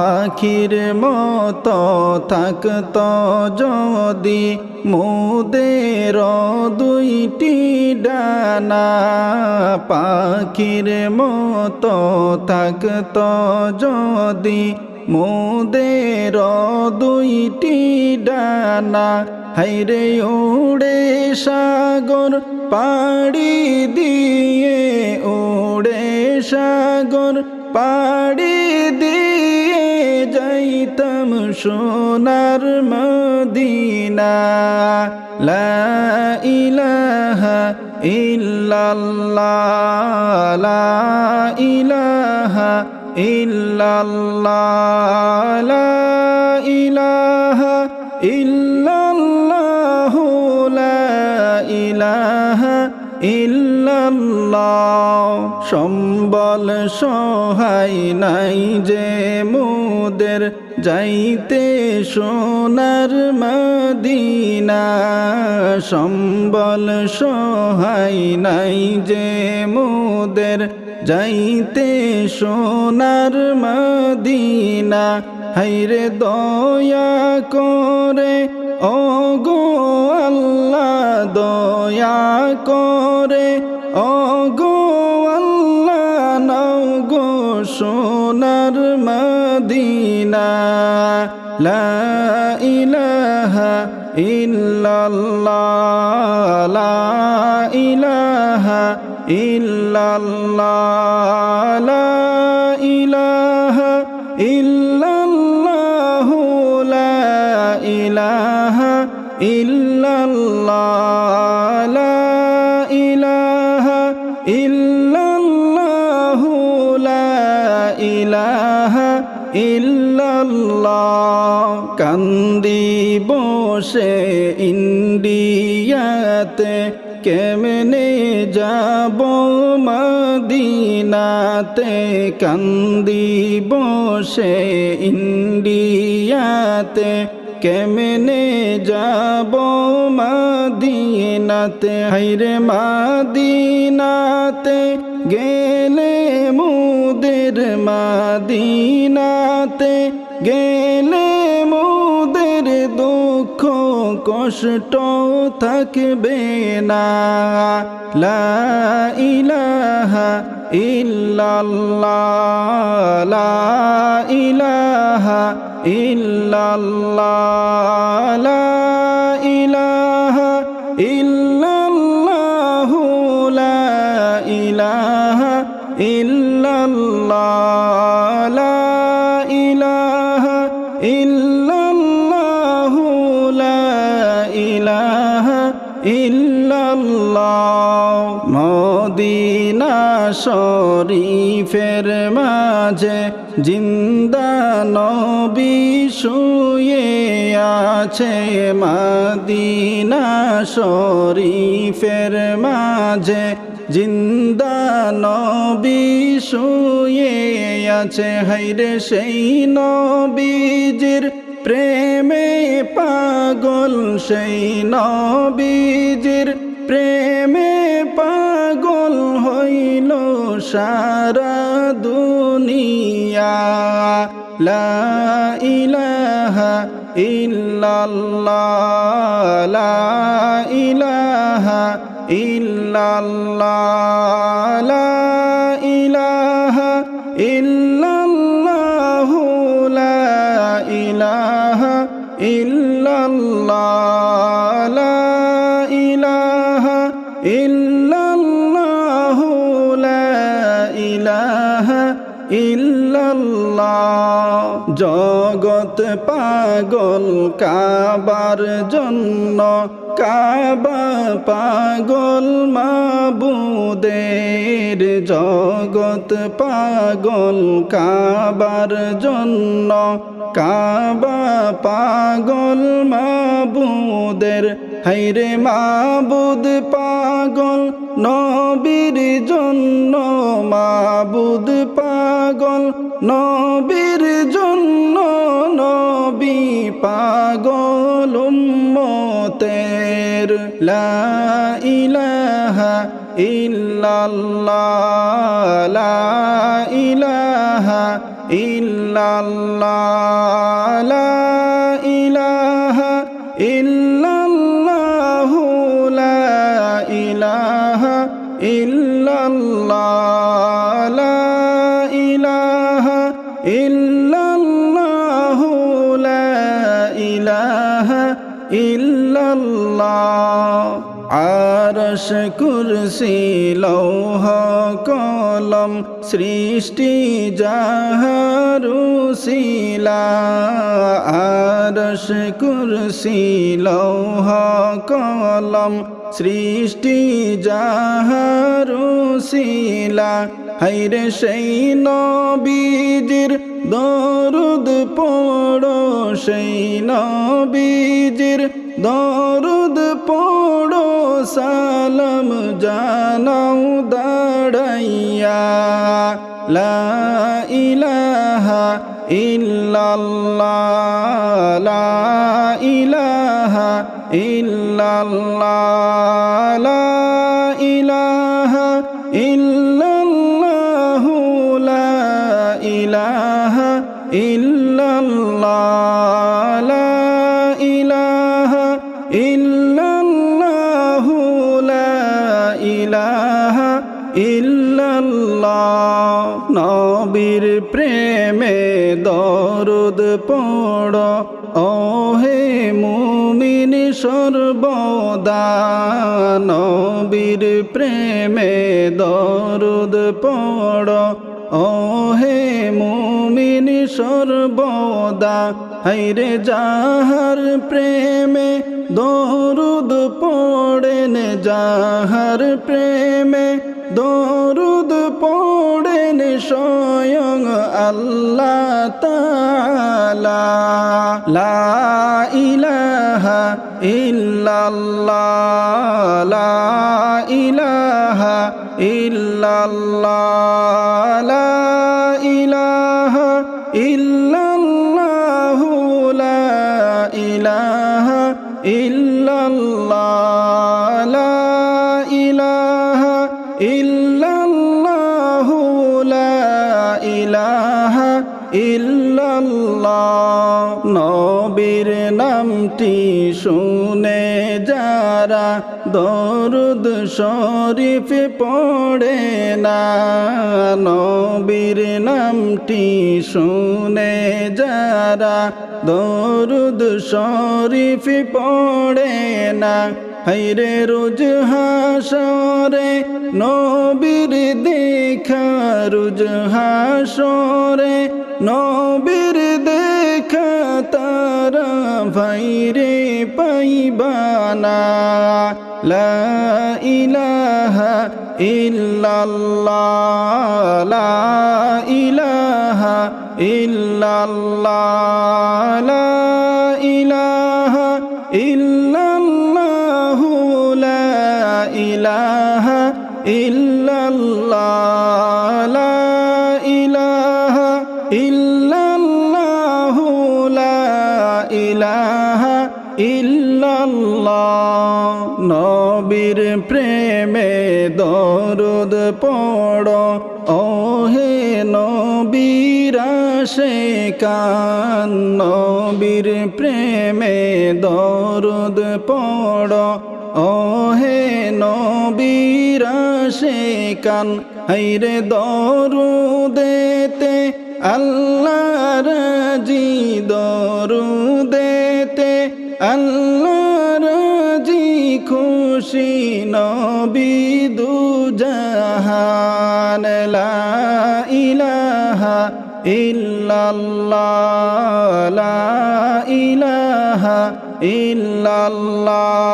পাখির মতো থাকত যদি মোদের দুইটি ডানা পাখির মতো থাকত যদি মোদের দুইটি ডানা, হাইরে উড়ে সাগর, পাড়ি দিয়ে উড়ে সাগর, পাড়ি দিয়ে যাইতাম সোনার মদিনা, লা ইলাহা ইল্লাল্লাহ, লা ইলাহা ইল্লাল্লাহ, লা ইলাহা ইল্লাল্লাহ, লা ইলাহা ইল্লাল্লাহ। সম্বল সহায় নাই যে মোদের যাইতে সোনার মদিনা, সম্বল সহায় নাই যে মোদের। যাইতে সোনার মদিনা, হাইরে দয়া করে ও গো আল্লাহ দয়া করে ও গো আল্লাহ নাও গো সোনার মদিনা লা ইলাহা ইল্লাল্লাহ লা ইলাহা ইল্লাল্লাহ লা ইলাহা ইল্লাল্লাহ লা ইলাহা ইল্লাল্লাহ বসে ইন্ডিয়াতে কেমনে যাব মদিনাতে কান্দি বসে ইন্ডিয়াতে কেমনে যাব মদিনাতে হাইরে মদিনাতে গেলে মুদের মদিনাতে গেলে কষ্ট থাকবে না। লা ইলাহা ইল্লাল্লাহ। লা ইলাহা ইল্লাল্লাহ। লা ইলাহা ইল্লাল্লাহ শরীফের মাঝে জিন্দা নবী শুয়ে আছে মদিনা শরীফের মাঝে জিন্দা নবী শুয়ে আছে। হাইরে সেই নবীজির প্রেমে পাগল সেই নবীজির প্রেমে পাগল হইল সারা দুনিয়া। লা ইলাহা ইল্লাল্লাহ, লা ইলাহা ইল্লাল্লাহ, লা ইলাহা ইল্লাল্লাহ ইলাহা জগত পাগল কাবার জন্য, কাবা পাগল মাবুদের জগত পাগল কাবার জন্য, কাবা পাগল মাবুদের হাইরে মাবুদ পাগল নবীর জন্য, মাবুদ পাগল নবীর জন্য নবী পাগল উম্মতের লা ইলাহা ইল্লাল্লাহ লা ইলাহা ইল্লাল্লাহ। ইল্লাল্লাহ। আরশ কুরসি, লৌহ কলম, সৃষ্টি যাহারুসিলা আরশ কুরসি, লৌহ কলম, সৃষ্টি যাহারুসিলা হাইরে সেই নবীজির দরুদ পড়ো সেই নবীজির। দরুদ পড়ো সালাম জানাও দাঁড়াইয়া। লা ইলাহা ইল্লাল্লাহ, লা ইলাহা ইল্লাল্লাহ। দরুদ পড়। ওহে মুমিন সর্বদা, নবীর প্রেমে দরুদ পড়। ওহে মুমিন সর্বদা হাইরে যাহার প্রেমে দরুদ পড়েন, যাহার প্রেমে দরুদ পড়েন স্বয়ং আল্লাহ তালা লা ইলাহা ইল্লাল্লাহ লা ইলাহা ইল্লাল্লাহ। নবীর নামটি শুনে যারা দরুদ শরীফ পড়ে না, নবীর নামটি শুনে যারা দরুদ শরীফ পড়ে না হাইরে রোজ হাসরে নবীর দেখা, রোজ হাসরে নবীর দেখা তারা ভাইরে পাইবানা লা ইলাহা ইল্লাল্লাহ লা ইলাহা ইল্লাল্লাহ লা ইলাহা ইল্লাল্লাহ। নবীর প্রেমে দরুদ পড়, ওহে নবীরা সে কান নবীর প্রেমে দরুদ পড়, ওহে নবীরা সে কান হাইরে দরুদেতে আল্লাহ রাজি দরুদেতে আল্লাহ রাজি খুশি নবী দু জাহান লা ইলাহা ইল্লাল্লাহ ইলাহা ইল্লাল্লাহ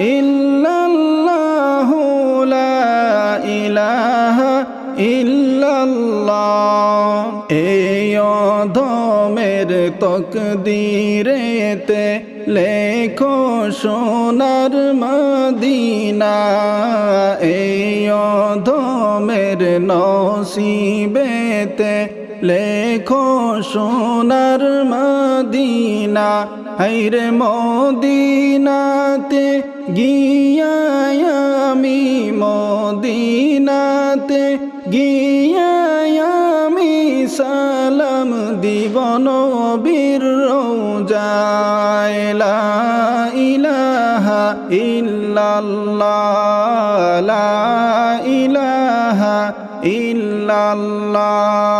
ইল্লাল্লাহ লা ইলাহা ইল্লাল্লাহ। এই তকদিরেতে লেখো সোনার মদিনা। এই অধমের নসিবেতে লেখো সোনার মদিনা। হাইরে মদিনাতে গিয়া আমি মদিনাতে গিয়া আমি সালাম দিবন বীর রোজায়। লা ইলাহা ইল্লাল্লাহ ইলাহা ইল্লাল্লাহ।